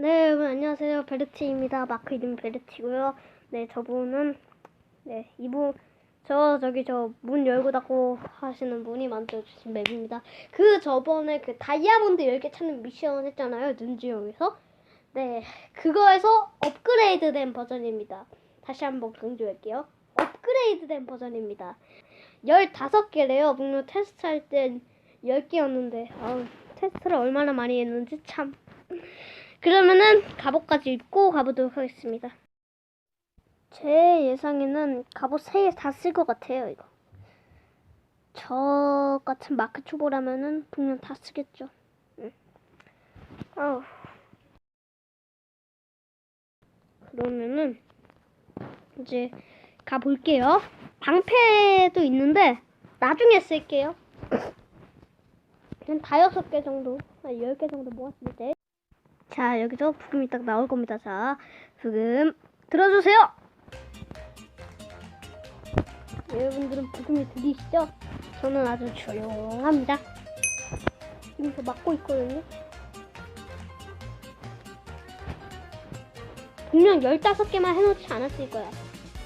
네, 여러분 안녕하세요. 베르티입니다. 마크 이름 베르티고요. 네, 저분은 네, 이분 저 저기 저 문 열고 닫고 하시는 분이 만들어 주신 맵입니다. 그 저번에 그 다이아몬드 10개 찾는 미션 했잖아요. 눈지용에서. 네, 그거에서 업그레이드된 버전입니다. 다시 한번 강조할게요. 업그레이드된 버전입니다. 15개래요. 물론 테스트 할 땐 10개였는데 아우, 테스트를 얼마나 많이 했는지 참 그러면은 갑옷까지 입고 가보도록 하겠습니다. 제 예상에는 갑옷 3개 다 쓸 것 같아요, 이거. 저 같은 마크 초보라면은 분명 다 쓰겠죠. 응. 아우. 그러면은 이제 가볼게요. 방패도 있는데 나중에 쓸게요. 한 다여섯 개 정도, 한 열 개 정도 모았을 때. 자, 여기서 부금이 딱 나올 겁니다. 자, 부금 들어주세요. 여러분들은 부금이 들리시죠? 저는 아주 조용합니다. 저 막고 있거든요. 분명 15개만 해놓지 않았을 거야.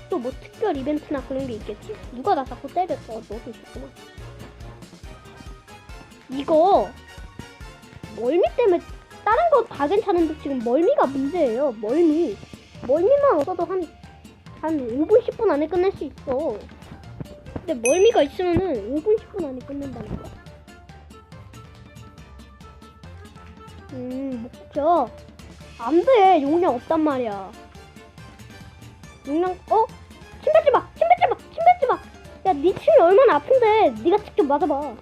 또 뭐 특별 이벤트나 그런 게 있겠지? 누가 나 자꾸 때렸어. 너도 있었구나. 이거 멀미 때문에 다른 거 다 괜찮은데 지금 멀미가 문제예요. 멀미. 멀미만 없어도 한, 한 5분, 10분 안에 끝낼 수 있어. 근데 멀미가 있으면은 5분, 10분 안에 끝낸다는 거야. 음, 목적. 안 돼. 용량 없단 말이야. 용량, 어? 침 뱉지 마! 침 뱉지 마! 침 뱉지 마! 야, 네 침이 얼마나 아픈데. 네가 직접 맞아봐.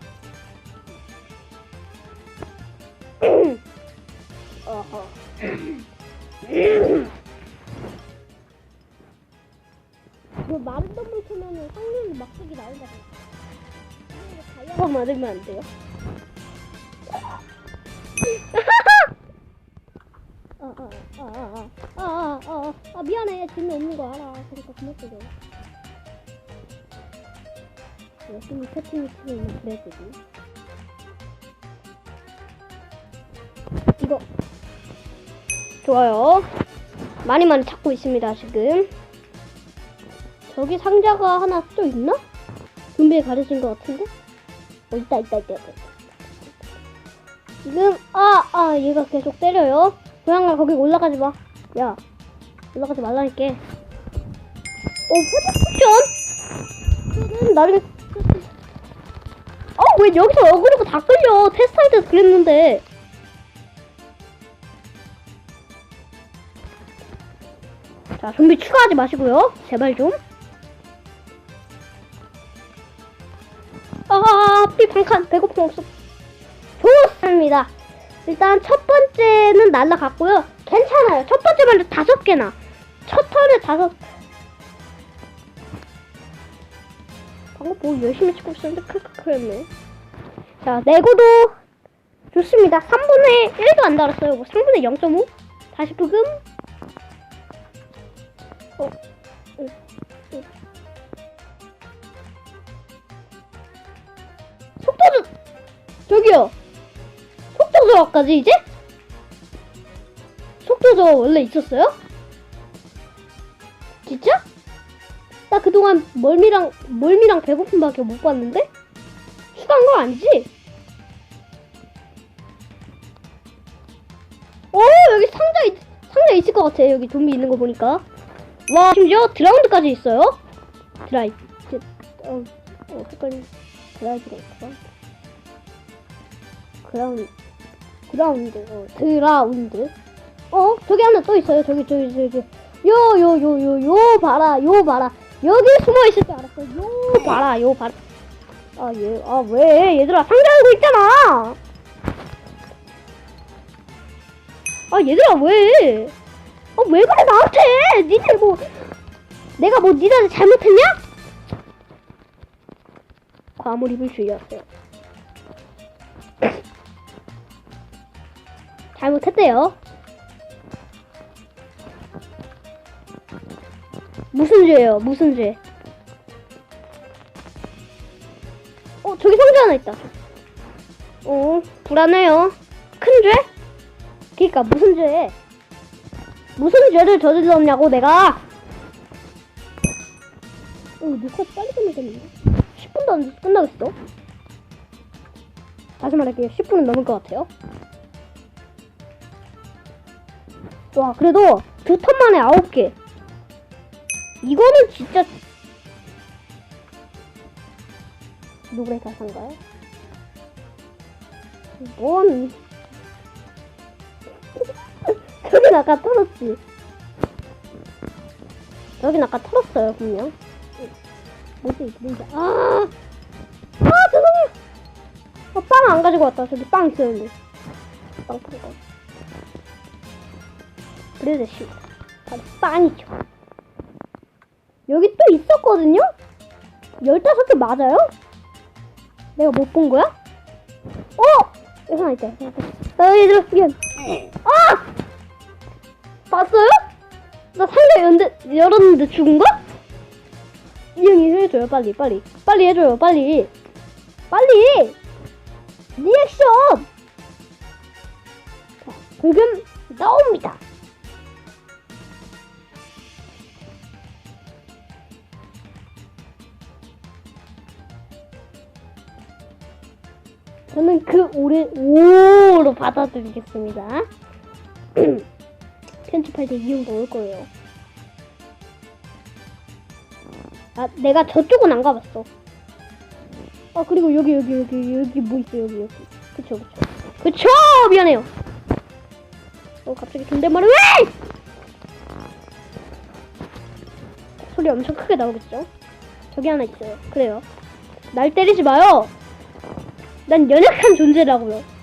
그 마른 덤불 치면은 확률이 막속이 나온다고. 다이아 맞으면 안 돼요? 아, 아, 아, 아, 아, 아, 아, 아, 미안해. 재미 없는 거 알아. 그러니까 끄자. 열심히 치고 있는 그래도. 이거 좋아요. 많이 많이 찾고 있습니다 지금. 저기 상자가 하나 또 있나? 준비에 가려진 것 같은데? 어 있다 있다 있다 있다. 지금 아 아 얘가 계속 때려요. 고양아 거기 올라가지 마. 야 올라가지 말라니까. 어 포션 포션 나중에. 어왜 여기서 어그로가 다 끌려? 테스트할 때 그랬는데. 자, 좀비 추가하지 마시고요. 제발 좀. 아, 삐 반칸 배고픔 없어. 좋습니다. 일단 첫 번째는 날라갔고요. 괜찮아요. 첫 번째 말로 다섯 개나. 첫 턴에 다섯. 방금 뭐 열심히 치고 있었는데 크크크 했네. 자, 내고도 좋습니다. 3분의 1도 안 달았어요. 뭐 3분의 0.5? 다시 부금. 어, 저기요. 속도 조합까지 이제? 속도 조합 원래 있었어요? 진짜? 나 그동안 멀미랑 멀미랑 배고픔밖에 못 봤는데? 추가한 거 아니지? 어 여기 상자 있, 상자 있을 것 같아 여기 좀비 있는 거 보니까 와 심지어 드라운드까지 있어요 드라이 드, 어, 어 색깔이 드라이브가 있어 그라운드 그라운드 어 드라운드? 어? 저기 하나 또 있어요. 저기 저기 저기 요 요 요 요 요 봐라 요 봐라. 여기 숨어 있을 줄 알았어. 요 봐라 요 봐라. 아 얘 아 왜? 얘들아 상자 열고 있잖아. 아 얘들아 왜? 아, 왜 그래, 나한테! 니들 뭐, 내가 뭐, 니들한테 잘못했냐? 과몰입을 주의하세요. 잘못했대요. 무슨 죄예요, 무슨 죄? 어, 저기 상자 하나 있다. 어, 불안해요. 큰 죄? 그니까, 무슨 죄? 무슨 죄를 저질렀냐고 내가 어 녹화 빨리 끝내겠는데 10분도 안 돼서 끝나겠어 다시 말할게요 10분은 넘을 것 같아요 와 그래도 두 턴 만에 9개. 이거는 진짜 노래 가사인가요? 뭔? 저긴 아까 털었지? 여긴 아까 털었어요 분명. 뭐지 뭔지. 아, 아 죄송해요. 어, 빵안 가지고 왔다. 저기 빵 있었는데. 빵 판거 됐습니다 바로 빵이죠 여기 또 있었거든요? 15개 맞아요? 내가 못 본 거야? 어! 여기 하나 있다. 여기 있다. 아, 얘들아, 미안. 아! 봤어요? 나 살려 연데, 열었는데 죽은 거? 이 형이 해줘요, 빨리, 빨리. 빨리 해줘요, 빨리. 빨리! 리액션! 자, 지금 나옵니다. 저는 그 오를 오로 받아들이겠습니다. 편집할 때 이용 넣을 거예요. 아, 내가 저쪽은 안 가봤어. 아, 그리고 여기, 여기, 여기, 여기 뭐 있어, 여기, 여기. 그쵸, 그쵸. 그쵸! 미안해요. 어, 갑자기 존댓말을 왜! 소리 엄청 크게 나오겠죠? 저기 하나 있어요. 그래요. 날 때리지 마요! 난 연약한 존재라고요.